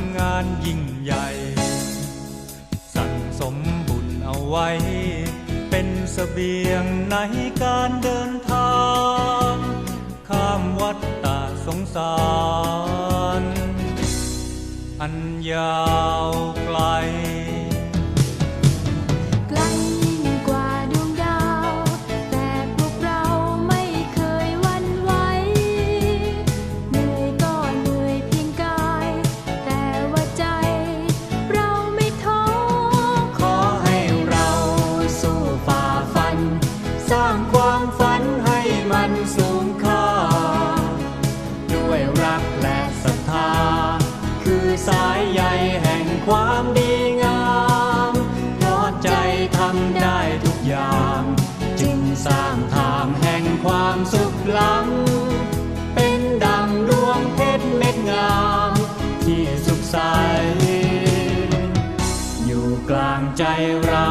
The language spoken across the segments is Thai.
ำงานยิ่งใหญ่ สั่งสมบุญเอาไว้ เป็นเสบียงในการเดินทาง ข้ามวัดตาสงสาร อันยาว สร้างความฝันให้มันสูงค่า ด้วยรักและศรัทธา คือสายใยแห่งความดีงามเพราะใจทำได้ทุกอย่าง จึงสร้างทางแห่งความสุขล้ำเป็นดังดวงเพชรเม็ดงาม ที่สุขใสอยู่กลางใจเรา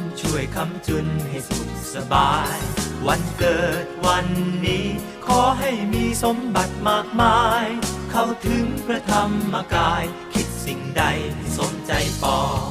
ช่วยคำจุนให้สุขสบาย วันเกิดวันนี้ ขอให้มีสมบัติมากมาย เข้าถึงพระธรรมกาย คิดสิ่งใดสมใจปอง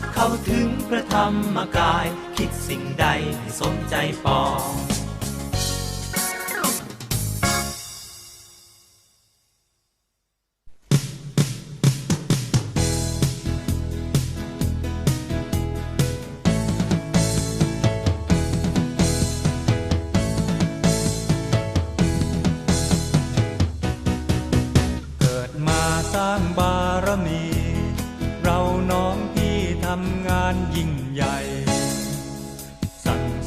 เข้าถึงพระธรรมกาย คิดสิ่งใดให้สมใจปอง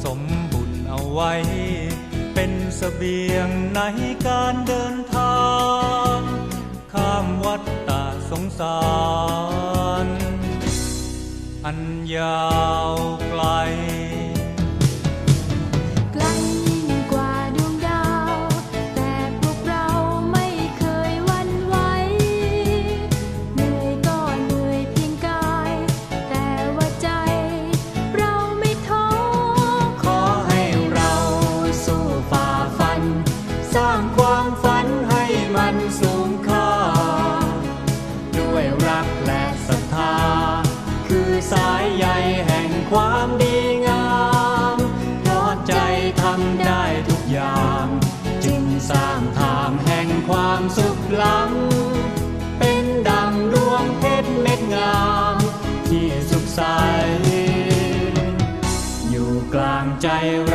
สมบุญเอาไว้ เป็นเสบียงในการเดินทาง ข้ามวัดตาสงสาร อันยาวไกล ที่สุขใส อยู่กลางใจเรา